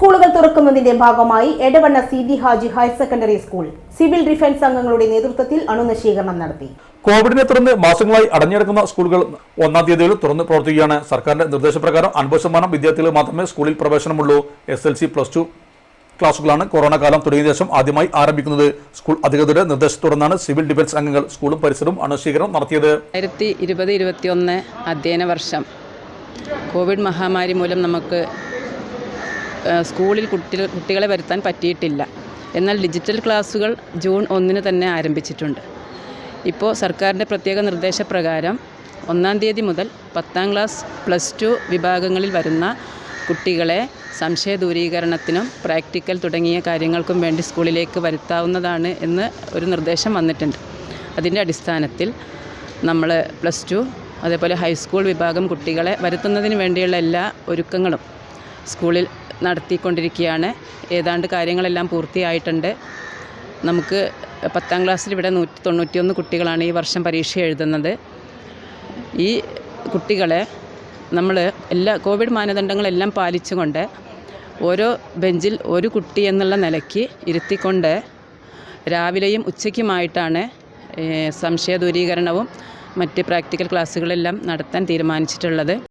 സ്കൂളുകൾ തുറക്കുന്നതിന്റെ ഭാഗമായി Edavanna Seethi Haji higher secondary school civil defence അംഗങ്ങളുടെ നേതൃത്വത്തിൽ അണുനശീകരണം നടത്തി. കോവിഡിനെ തുടർന്ന് മാസങ്ങളായി അടഞ്ഞിടക്കുന്ന സ്കൂളുകൾ ഒന്നാം തീയതിയിൽ തുറന്ന് പ്രവർത്തിക്കുകയാണ്. സർക്കാരിന്റെ നിർദ്ദേശപ്രകാരം അൻപത് ശതമാനം വിദ്യാർത്ഥികൾ മാത്രമേ സ്കൂളിൽ പ്രവേശനമുള്ളൂ. S L C plus two ക്ലാസുകളാണ് corona കാലം തുടങ്ങിയ ശേഷം ആദ്യമായി ആരംഭിക്കുന്നത്. സ്കൂൾ അധികൃതരുടെ നിർദ്ദേശത്തുടർന്നാണ് സിവിൽ ഡിഫൻസ് അംഗങ്ങൾ സ്കൂളും പരിസരവും അണുശീകരണം നടത്തിയത്. ആയിരത്തി ഇരുപത് ഇരുപത്തിയൊന്ന് അധ്യയന വർഷം. കോവിഡ് മഹാമാരി മൂലം നമുക്ക് സ്കൂളിൽ കുട്ടികൾ കുട്ടികളെ വരുത്താൻ പറ്റിയിട്ടില്ല. എന്നാൽ ഡിജിറ്റൽ ക്ലാസ്സുകൾ ജൂൺ ഒന്നിന് തന്നെ ആരംഭിച്ചിട്ടുണ്ട്. ഇപ്പോൾ സർക്കാരിന്റെ പ്രത്യേക നിർദ്ദേശപ്രകാരം ഒന്നാം തീയതി മുതൽ പത്താം ക്ലാസ് പ്ലസ് ടു വിഭാഗങ്ങളിൽ വരുന്ന കുട്ടികളെ സംശയ ദൂരീകരണത്തിനും പ്രാക്ടിക്കൽ തുടങ്ങിയ കാര്യങ്ങൾക്കും വേണ്ടി സ്കൂളിലേക്ക് വരുത്താവുന്നതാണ് എന്ന് ഒരു നിർദ്ദേശം വന്നിട്ടുണ്ട്. അതിന്റെ അടിസ്ഥാനത്തിൽ നമ്മൾ പ്ലസ് ടു അതേപോലെ ഹൈസ്കൂൾ വിഭാഗം കുട്ടികളെ വരുത്തുന്നതിന് വേണ്ടിയുള്ള എല്ലാ ഒരുക്കങ്ങളും സ്കൂളിൽ നടത്തിക്കൊണ്ടിരിക്കുകയാണ്. ഏതാണ്ട് കാര്യങ്ങളെല്ലാം പൂർത്തിയായിട്ടുണ്ട്. നമുക്ക് പത്താം ക്ലാസ്സിൽ ഇവിടെ നൂറ്റി തൊണ്ണൂറ്റിയൊന്ന് കുട്ടികളാണ് ഈ വർഷം പരീക്ഷ എഴുതുന്നത്. ഈ കുട്ടികളെ നമ്മൾ എല്ലാ കോവിഡ് മാനദണ്ഡങ്ങളെല്ലാം പാലിച്ചുകൊണ്ട് ഓരോ ബെഞ്ചിൽ ഒരു കുട്ടി എന്നുള്ള നിലയ്ക്ക് ഇരുത്തിക്കൊണ്ട് രാവിലെയും ഉച്ചയ്ക്കുമായിട്ടാണ് സംശയ ദൂരീകരണവും മറ്റ് പ്രാക്ടിക്കൽ ക്ലാസ്സുകളെല്ലാം നടത്താൻ തീരുമാനിച്ചിട്ടുള്ളത്.